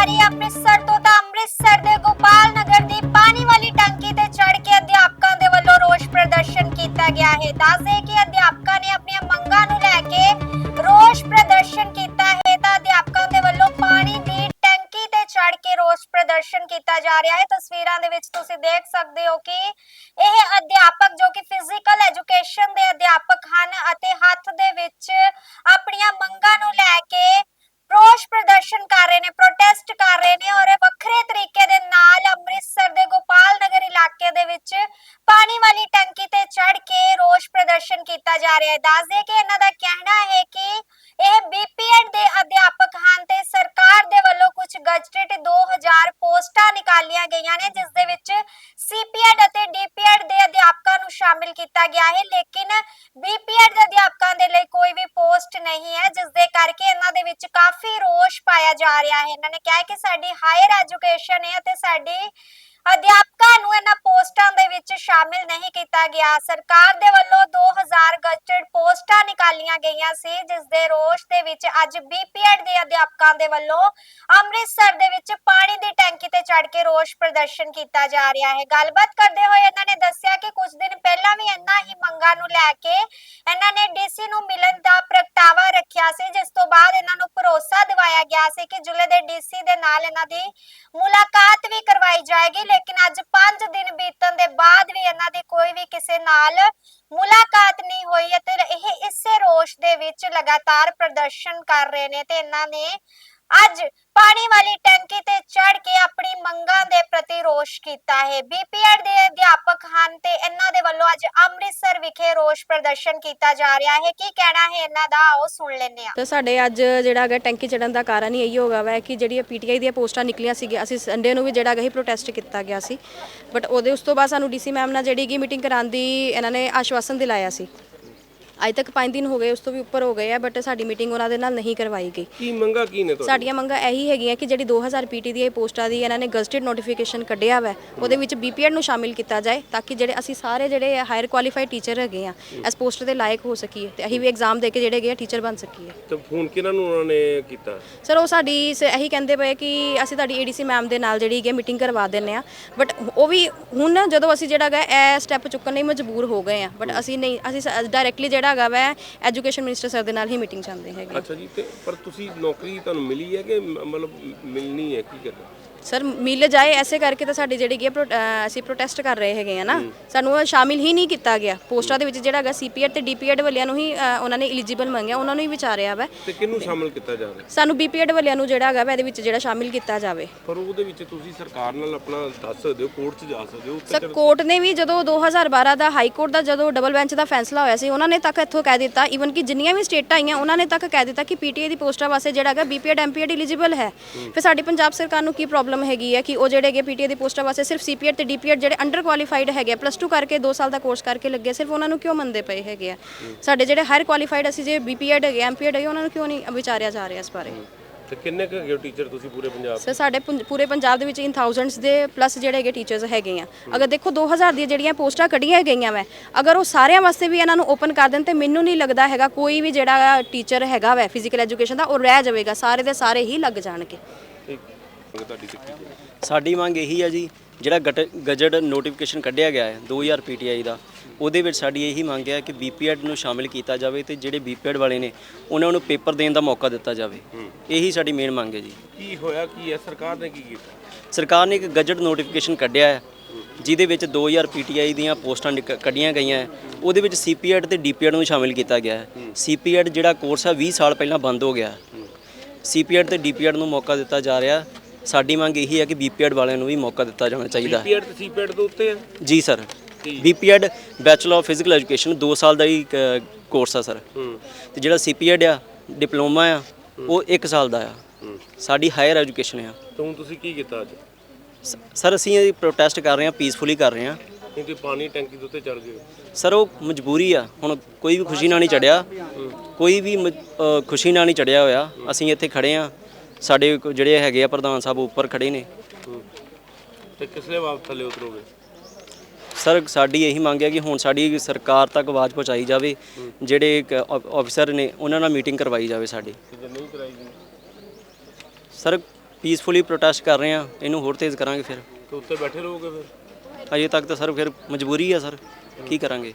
ਆ ਅੰਮ੍ਰਿਤਸਰ ਤੋਂ ਤਾਂ ਅੰਮ੍ਰਿਤਸਰ ਦੇ ਗੋਪਾਲ ਨਗਰ ਦੀ ਪਾਣੀ ਵਾਲੀ ਟੰਕੀ ਤੇ ਚੜ ਕੇ ਅਧਿਆਪਕਾਂ ਦੇ ਵੱਲੋਂ ਰੋਸ ਪ੍ਰਦਰਸ਼ਨ ਕੀਤਾ ਗਿਆ ਹੈ। ਦੱਸਦੇ ਕਿ ਅਧਿਆਪਕਾਂ ਨੇ ਨਹੀਂ ਹੈ ਜਿਸ ਦੇ ਕਰਕੇ ਇਹਨਾਂ ਦੇ ਵਿੱਚ ਕਾਫੀ ਰੋਸ਼ ਪਾਇਆ ਜਾ ਰਿਹਾ ਹੈ। ਇਹਨਾਂ ਨੇ ਕਿਹਾ ਕਿ ਸਾਡੀ ਹਾਇਰ ਐਜੂਕੇਸ਼ਨ ਹੈ ਤੇ ਸਾਡੀ ਅਧਿਆਪਕਾਂ ਨੂੰ ਇਹਨਾਂ ਪੋਸਟਾਂ ਦੇ ਵਿੱਚ ਸ਼ਾਮਿਲ ਨਹੀਂ ਕੀਤਾ ਗਿਆ। ਸਰਕਾਰ ਦੇ ਵੱਲੋਂ 2000 ਗਜਟਡ ਪੋਸਟਾਂ ਨਿਕਾਲੀਆਂ ਗਈਆਂ ਸੀ ਜਿਸ ਦੇ ਰੋਸ਼ ਦੇ ਵਿੱਚ ਅੱਜ ਬੀਪੀਐਡ ਦੇ ਅਧਿਆਪਕਾਂ ਦੇ ਵੱਲੋਂ ਅੰਮ੍ਰਿਤਸਰ ਦੇ ਵਿੱਚ ਚੜ ਕੇ ਰੋਸ਼ ਪ੍ਰਦਰਸ਼ਨ ਕੀਤਾ ਜਾ ਰਿਹਾ ਹੈ। ਗੱਲਬਾਤ ਕਰਦੇ ਹੋਏ ਇਹਨਾਂ ਨੇ ਦੱਸਿਆ ਕਿ ਕੁਝ ਦਿਨ ਪਹਿਲਾਂ ਵੀ ਇਹਨਾਂ ਹੀ ਮੰਗਾਂ ਨੂੰ ਲੈ ਕੇ ਇਹਨਾਂ ਨੇ ਡੀਸੀ ਨੂੰ ਮਿਲਣ ਦਾ ਪ੍ਰਗਟਾਵਾ ਰੱਖਿਆ ਸੀ, ਜਿਸ ਤੋਂ ਬਾਅਦ ਇਹਨਾਂ ਨੂੰ ਭਰੋਸਾ ਦਿਵਾਇਆ ਗਿਆ ਸੀ ਕਿ ਜ਼ਿਲ੍ਹੇ ਦੇ ਡੀਸੀ ਦੇ ਨਾਲ ਇਹਨਾਂ ਦੀ ਮੁਲਾਕਾਤ ਵੀ ਕਰਵਾਈ ਜਾਏਗੀ। ਲੇਕਿਨ ਅੱਜ 5 ਦਿਨ ਬੀਤਣ ਦੇ ਬਾਅਦ ਵੀ ਇਹਨਾਂ ਦੀ ਕੋਈ ਵੀ ਕਿਸੇ ਨਾਲ ਮੁਲਾਕਾਤ ਨਹੀਂ ਹੋਈ ਅਤੇ ਇਹ ਇਸੇ ਰੋਸ਼ ਦੇ ਵਿੱਚ ਲਗਾਤਾਰ ਪ੍ਰਦਰਸ਼ਨ ਕਰ ਰਹੇ ਨੇ ਤੇ ਇਹਨਾਂ ਨੇ ਅੱਜ ਪਾਣੀ ਵਾਲੀ ਟੈਂਕੀ ਤੇ ਚੜ ਕੇ ਆਪਣੀ ਮੰਗਾਂ ਦੇ ਪ੍ਰਤੀ ਰੋਸ਼ ਕੀਤਾ ਹੈ। ਬੀਪੀਐਡ ਦੇ ਅਧਿਆਪਕ ਹਨ ਤੇ ਇਹਨਾਂ ਦੇ ਵੱਲੋਂ ਅੱਜ ਅੰਮ੍ਰਿਤਸਰ ਵਿਖੇ ਰੋਸ਼ ਪ੍ਰਦਰਸ਼ਨ ਕੀਤਾ ਜਾ ਰਿਹਾ ਹੈ। ਕੀ ਕਹਿਣਾ ਹੈ ਇਹਨਾਂ ਦਾ? ਆਓ ਸੁਣ ਲੈਂਦੇ ਹਾਂ। ਤੇ ਸਾਡੇ ਅੱਜ ਜਿਹੜਾ ਹੈਗਾ ਟੈਂਕੀ ਚੜਨ ਦਾ ਕਾਰਨ ਹੀ ਇਹੀ ਹੋਗਾ ਵਾ ਕਿ ਜਿਹੜੀ ਪੀਟੀਆਈ ਦੀਆਂ ਪੋਸਟਾਂ ਨਿਕਲੀਆਂ ਸੀਗੀਆਂ, ਅਸੀਂ ਸੰਡੇ ਨੂੰ ਵੀ ਜਿਹੜਾ ਹੈਗਾ ਹੀ ਪ੍ਰੋਟੈਸਟ ਕੀਤਾ ਗਿਆ ਸੀ। ਬਟ ਉਹਦੇ ਉਸ ਤੋਂ ਬਾਅਦ ਸਾਨੂੰ ਡੀਸੀ ਮੈਮ ਨਾਲ ਜਿਹੜੀ ਕਿ ਮੀਟਿੰਗ ਕਰਾਉਣ ਦੀ ਇਹਨਾਂ ਨੇ ਆਸ਼ਵਾਸਨ ਦਿਲਾਇਆ ਸੀ। ਅੱਜ ਤੱਕ 5 ਦਿਨ ਹੋ ਗਏ ਉਸ ਤੋਂ ਵੀ ਉੱਪਰ ਹੋ ਗਏ ਆ ਬਟ ਸਾਡੀ ਮੀਟਿੰਗ ਉਹਨਾਂ ਦੇ ਨਾਲ ਨਹੀਂ ਕਰਵਾਈ ਗਈ। ਕੀ ਮੰਗਾ ਕੀ ਨੇ ਤੁਹਾਡੀ ਸਾਡੀਆਂ ਮੰਗਾਂ ਇਹੀ ਹੈਗੀਆਂ ਕਿ ਜਿਹੜੀ 2000 ਪੀਟੀ ਦੀ ਇਹ ਪੋਸਟਾਂ ਦੀ ਇਹਨਾਂ ਨੇ ਗਜ਼ਟਡ ਨੋਟੀਫਿਕੇਸ਼ਨ ਕੱਢਿਆ ਵਾ ਉਹਦੇ ਵਿੱਚ ਬੀਪੀਐਡ ਨੂੰ ਸ਼ਾਮਿਲ ਕੀਤਾ ਜਾਏ ਤਾਂ ਕਿ ਜਿਹੜੇ ਅਸੀਂ ਸਾਰੇ ਜਿਹੜੇ ਹਾਇਰ ਕੁਆਲੀਫਾਈਡ ਟੀਚਰ ਹੈਗੇ ਆ ਇਸ ਪੋਸਟ ਦੇ ਲਾਇਕ ਹੋ ਸਕੀਏ ਤੇ ਅਸੀਂ ਵੀ ਐਗਜ਼ਾਮ ਦੇ ਕੇ ਜਿਹੜੇ ਹੈਗੇ ਆ ਟੀਚਰ ਬਣ ਸਕੀਏ। ਤੇ ਫੋਨ ਕਿਹਨਾਂ ਨੂੰ ਉਹਨਾਂ ਨੇ ਕੀਤਾ? ਸਰ ਉਹ ਸਾਡੀ ਸ- ਇਹੀ ਕਹਿੰਦੇ ਪਏ ਕਿ ਅਸੀਂ ਤੁਹਾਡੀ ਏਡੀਸੀ ਮੈਮ ਦੇ ਨਾਲ ਜਿਹੜੀ ਹੈਗੀ ਮੀਟਿੰਗ ਕਰਵਾ ਦਿੰਨੇ ਆ ਬਟ ਉਹ ਵੀ ਹੁਣ ਜਦੋਂ ਅਸੀਂ ਜਿਹੜਾ ਹੈਗਾ ਇਹ ਸਟੈਪ ਚੁੱਕਣ ਲਈ ਮਜਬੂਰ ਹੋ ਗਏ ਆ ਬਟ ਅਸੀਂ ਨਹੀਂ ਅਸੀਂ ਡਾਇਰੈਕਟਲੀ ਜਿਹੜਾ ਹੈਗਾ ਵਾ ਐਜੂਕੇਸ਼ਨ ਮਿਨਿਸਟਰ ਸਰ ਦੇ ਨਾਲ ਹੀ ਮੀਟਿੰਗ ਚਾਹੁੰਦੇ ਹੈਗੇ। ਅੱਛਾ ਜੀ, ਤੇ ਪਰ ਤੁਸੀਂ ਨੌਕਰੀ ਤੁਹਾਨੂੰ ਮਿਲੀ ਹੈ ਕਿ ਮ- ਮਤਲਬ ਮਿਲਣੀ ਹੈ, ਕੀ ਕਰਨਾ? ਸਰ ਮਿਲ ਜਾਏ ਐਸੇ ਕਰਕੇ ਤਾਂ ਸਾਡੀ ਜਿਹੜੀ ਹੈਗੀ ਅਸੀਂ ਪ੍ਰੋਟੈਸਟ ਕਰ ਰਹੇ ਹੈਗੇ ਆ ਨਾ। ਸਾਨੂੰ ਉਹ ਸ਼ਾਮਿਲ ਹੀ ਨਹੀਂ ਕੀਤਾ ਗਿਆ। ਪੋਸਟਾਂ ਦੇ ਵਿੱਚ ਜਿਹੜਾ ਹੈਗਾ ਸੀਪੀਐਡ ਤੇ ਡੀਪੀਐਡ ਵਾਲਿਆਂ ਨੂੰ ਹੀ ਉਹਨਾਂ ਨੇ ਐਲੀਜੀਬਲ ਮੰਗਿਆ ਉਹਨਾਂ ਨੂੰ ਹੀ ਵਿਚਾਰਿਆ ਵਾ। ਤੇ ਕਿਹਨੂੰ ਸ਼ਾਮਲ ਕੀਤਾ ਜਾਵੇ ਸਾਨੂੰ ਬੀਪੀਐਡ ਵਾਲਿਆਂ ਨੂੰ ਜਿਹੜਾ ਹੈਗਾ ਵਾ ਇਹਦੇ ਵਿੱਚ ਜਿਹੜਾ ਸ਼ਾਮਿਲ ਕੀਤਾ ਜਾਵੇ। ਪਰ ਉਹਦੇ ਵਿੱਚ ਤੁਸੀਂ ਸਰਕਾਰ ਨਾਲ ਆਪਣਾ ਦੱਸ ਸਕਦੇ ਹੋ ਕੋਰਟ 'ਚ ਜਾ ਸਕਦੇ ਹੋ ਉੱਥੇ ਸਰ ਕੋਰਟ ਨੇ ਵੀ ਜਦੋਂ 2012 ਦਾ ਹਾਈ ਕੋਰਟ ਦਾ ਜਦੋਂ ਡਬਲ ਬੈਂਚ ਦਾ ਫੈਸਲਾ ਹੋਇਆ ਸੀ ਉਹਨਾਂ ਨੇ ਤੱਕ ਇੱਥੋਂ ਕਹਿ ਦਿੱਤਾ ਈਵਨ ਕਿ ਜਿੰਨੀਆਂ ਵੀ ਸਟੇਟਾਂ ਆਈਆਂ ਉਹਨਾਂ ਨੇ ਤੱਕ ਕਹਿ ਦਿੱਤਾ ਕਿ ਪੀਟੀਏ ਦੀ ਪੋਸਟਾਂ ਵਾਸਤੇ ਜਿਹੜਾ ਹੈਗਾ ਬੀਪੀਐਡ ਐਮਪੀਐਡ ਐਲੀਜੀਬਲ ਹੈ। ਫਿਰ ਸਾਡੀ ਪੰਜਾਬ ਸਰਕਾਰ ਨੂੰ ਕੀ ਪ੍ਰੋਬਲਮ ਹੈਗੀ ਹੈ ਕਿ ਉਹ ਜਿਹੜੇ ਹੈਗੇ ਪੀਟੀਏ ਦੀ ਪੋਸਟਾਂ ਵਾਸਤੇ ਸਿਰਫ ਸੀਪੀਐਡ ਤੇ ਡੀਪੀਐਡ ਜਿਹੜੇ ਅੰਡਰ ਕੁਆਲੀਫਾਈਡ ਹੈਗੇ ਪਲੱਸ 2 ਕਰਕੇ 2 ਸਾਲ ਦਾ ਕੋਰਸ ਕਰਕੇ ਲੱਗੇ ਸਿਰਫ ਉਹਨਾਂ ਨੂੰ ਕਿਉਂ ਮੰਨਦੇ ਪਏ ਹੈਗੇ ਆ? ਸਾਡੇ ਜਿਹੜੇ ਹਾਇਰ ਕੁਆਲੀਫਾਈਡ ਅਸੀਂ ਜੇ ਬੀਪੀਐਡ ਹੈਗੇ ਐਮਪੀਐਡ ਹੈਗੇ ਉਹਨਾਂ ਨੂੰ ਕਿਉਂ ਨਹੀਂ ਵਿਚਾਰਿਆ ਜਾ ਰਿਹਾ ਇਸ ਬਾਰੇ? ਤੇ ਕਿੰਨੇ ਕੁ ਹੈਗੇ ਟੀਚਰ ਤੁਸੀਂ ਪੂਰੇ ਪੰਜਾਬ? ਸਰ ਸਾਡੇ ਪੁੰ- ਪੂਰੇ ਪੰਜਾਬ ਦੇ ਵਿੱਚ ਇਨ ਥਾਊਜ਼ੈਂਡਸ ਦੇ ਪਲੱਸ ਜਿਹੜੇ ਹੈਗੇ ਟੀਚਰਸ ਹੈਗੇ ਆ। ਅਗਰ ਦੇਖੋ 2000 ਦੀਆਂ ਜਿਹੜੀਆਂ ਪੋਸਟਾਂ ਕੱਢੀਆਂ ਗਈਆਂ ਵੈ ਅਗਰ ਉਹ ਸਾਰਿਆਂ ਵਾਸਤੇ ਵੀ ਇਹਨਾਂ ਨੂੰ ਓਪਨ ਕਰ ਦੇਣ ਤੇ ਮੈਨੂੰ ਨਹੀਂ ਲੱਗਦਾ ਹੈਗਾ ਕੋਈ ਵੀ ਜਿਹੜਾ ਟੀਚਰ ਹੈਗਾ ਵੈ ਫਿਜ਼ੀਕਲ ਐਜੂਕੇਸ਼ਨ ਦਾ ਉਹ ਰਹਿ ਜਾਵੇਗਾ ਸਾਰੇ ਦੇ ਸਾਰੇ ਹੀ ਲੱਗ ਜਾਣਗੇ। ਠੀਕ ਮੰਗ ਤੁਹਾਡੀ ਤੇ? ਕੀ ਹੈ? ਸਾਡੀ ਮੰਗ ਇਹੀ ਹੈ ਜੀ ਜਿਹੜਾ ਗਟ- ਗਜਟ ਨੋਟੀਫਿਕੇਸ਼ਨ ਕੱਢਿਆ ਗਿਆ ਹੈ 2000 ਪੀਟੀਆਈ ਦਾ ਉਹਦੇ ਵਿੱਚ ਸਾਡੀ ਇਹੀ ਮੰਗ ਹੈ ਕਿ ਬੀਪੀਐਡ ਨੂੰ ਸ਼ਾਮਿਲ ਕੀਤਾ ਜਾਵੇ ਤੇ ਜਿਹੜੇ ਬੀਪੀਐਡ ਵਾਲੇ ਨੇ ਉਹਨਾਂ ਨੂੰ ਪੇਪਰ ਦੇਣ ਦਾ ਮੌਕਾ ਦਿੱਤਾ ਜਾਵੇ। ਇਹੀ ਸਾਡੀ ਮੇਨ ਮੰਗ ਹੈ ਜੀ। ਕੀ ਹੋਇਆ ਕੀ ਹੈ? ਸਰਕਾਰ ਨੇ ਕੀ ਕੀਤਾ? ਸਰਕਾਰ ਨੇ ਇੱਕ ਗਜਟ ਨੋਟੀਫਿਕੇਸ਼ਨ ਕੱਢਿਆ ਹੈ ਜਿਹਦੇ ਵਿੱਚ 2000 ਪੀਟੀਆਈ ਦੀਆਂ ਪੋਸਟਾਂ ਨਿਕ- ਕੱਢੀਆਂ ਗਈਆਂ ਹੈ। ਉਹਦੇ ਵਿੱਚ ਸੀਪੀਐਡ ਤੇ ਡੀਪੀਐਡ ਨੂੰ ਸ਼ਾਮਿਲ ਕੀਤਾ ਗਿਆ ਹੈ। ਸੀਪੀਐਡ ਜਿਹੜਾ ਕੋਰਸ ਹੈ 20 ਸਾਲ ਪਹਿਲਾਂ ਬੰਦ ਹੋ ਗਿਆ ਸੀਪੀਐਡ ਤੇ ਡੀਪੀਐਡ ਨੂੰ ਮੌਕਾ ਦਿੱਤਾ ਜਾ ਰਿਹਾ ਸਾਡੀ ਮੰਗ ਇਹੀ ਹੈ ਕਿ ਬੀਪੀਐਡ ਵਾਲਿਆਂ ਨੂੰ ਵੀ ਮੌਕਾ ਦਿੱਤਾ ਜਾਣਾ ਚਾਹੀਦਾ ਹੈ। ਪੀਐਡ ਤੇ ਸੀਪੀਐਡ ਦੇ ਉੱਤੇ ਹੈ ਜੀ sir BPEd bachelor of physical education 2 ਸਾਲ ਦਾ ਹੀ ਕੋਰਸ ਆ ਸਰ। ਤੇ ਜਿਹੜਾ ਸੀਪੀਐਡ ਆ ਡਿਪਲੋਮਾ ਆ ਉਹ 1 ਸਾਲ ਦਾ ਆ। ਸਾਡੀ ਹਾਇਰ ਐਜੂਕੇਸ਼ਨ ਆ। ਤੇ ਤੁਸੀਂ ਕੀ ਕੀਤਾ ਅੱਜ? ਸ- ਸਰ ਅਸੀਂ ਇਹ ਪ੍ਰੋਟੈਸਟ ਕਰ ਰਹੇ ਹਾਂ ਪੀਸਫੁਲੀ ਕਰ ਰਹੇ ਹਾਂ। ਕਿਉਂਕਿ ਪਾਣੀ ਟੈਂਕੀ ਦੇ ਉੱਤੇ ਚੜ ਗਏ। ਸਰ ਉਹ ਮਜਬੂਰੀ ਆ। ਹੁਣ ਕੋਈ ਵੀ ਖੁਸ਼ੀ ਨਾਲ ਨਹੀਂ ਚੜਿਆ। ਕੋਈ ਵੀ ਅ, ਖੁਸ਼ੀ ਨਾਲ ਨਹੀਂ ਚੜਿਆ ਹੋਇਆ। ਅਸੀਂ ਇੱਥੇ ਖੜੇ ਆ ਸਾਡੇ ਕੋ- ਜਿਹੜੇ ਹੈਗੇ ਆ ਪ੍ਰਧਾਨ ਸਾਹਿਬ ਉੱਪਰ ਖੜੇ ਨੇ। ਤੇ ਕਿਸਲੇ ਵਾਪਸ ਥੱਲੇ ਉਤਰੋਗੇ? ਸਰ ਸਾਡੀ ਇਹੀ ਮੰਗ ਹੈ ਕਿ ਹੁਣ ਸਾਡੀ ਸਰਕਾਰ ਤੱਕ ਆਵਾਜ਼ ਪਹੁੰਚਾਈ ਜਾਵੇ। ਜਿਹੜੇ ਆਫੀਸਰ ਨੇ ਉਹਨਾਂ ਨਾਲ ਮੀਟਿੰਗ ਕਰਵਾਈ ਜਾਵੇ ਸਾਡੀ। ਤੇ ਜੇ ਨਹੀਂ ਕਰਾਈ ਗਈ ਸਰ ਪੀਸਫੁਲੀ ਪ੍ਰੋਟੈਸਟ ਕਰ ਰਹੇ ਆ ਇਹਨੂੰ ਹੋਰ ਤੇਜ਼ ਕਰਾਂਗੇ ਫਿਰ। ਤੇ ਉੱਤੇ ਬੈਠੇ ਰਹੋਗੇ ਫਿਰ? ਅਜੇ ਤੱਕ ਤਾਂ ਸਰ ਫਿਰ ਮਜਬੂਰੀ ਆ ਸਰ। ਕੀ ਕਰਾਂਗੇ?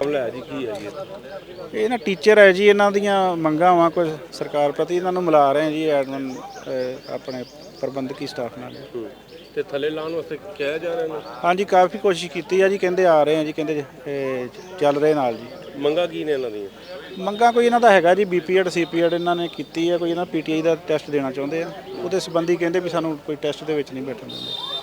ਮਾਮਲਾ ਹੈ ਜੀ ਕੀ ਹੈ ਜੀ ਇਹ ਨਾ ਟੀਚਰ ਹੈ ਜੀ ਇਹਨਾਂ ਦੀਆਂ ਮੰਗਾਂ ਵਾ ਕੁਝ ਸਰਕਾਰ ਪ੍ਰਤੀ ਇਹਨਾਂ ਨੂੰ ਮਿਲਾ ਰਹੇ ਜੀ ਐਡਮਨ ਆਪਣੇ ਪ੍ਰਬੰਧਕੀ ਸਟਾਫ ਨਾਲ। ਤੇ ਥੱਲੇ ਲਾਉਣ ਵਾਸਤੇ ਕਿਹਾ ਜਾ ਰਿਹਾ ਇਹਨੂੰ ਹਾਂਜੀ ਕਾਫੀ ਕੋਸ਼ਿਸ਼ ਕੀਤੀ ਆ ਜੀ ਕਹਿੰਦੇ ਆ ਰਹੇ ਆ ਜੀ ਕਹਿੰਦੇ ਚੱਲ ਰਹੇ ਨਾਲ ਜੀ। ਮੰਗਾ ਕੀ ਨੇ ਇਹਨਾਂ ਦੀਆਂ? ਮੰਗਾਂ ਕੋਈ ਇਹਨਾਂ ਦਾ ਹੈਗਾ ਜੀ ਬੀਪੀਐਡ ਸੀਪੀਐਡ ਇਹਨਾਂ ਨੇ ਕੀਤੀ ਹੈ ਕੋਈ ਇਹਨਾਂ ਪੀਟੀਆਈ ਦਾ ਟੈਸਟ ਦੇਣਾ ਚਾਹੁੰਦੇ ਆ। ਉਹਦੇ ਸੰਬੰਧੀ ਕਹਿੰਦੇ ਵੀ ਸਾਨੂੰ ਕੋਈ ਟੈਸਟ ਦੇ ਵਿੱਚ ਨਹੀਂ ਬੈਠਣ ਦਿੰਦੇ।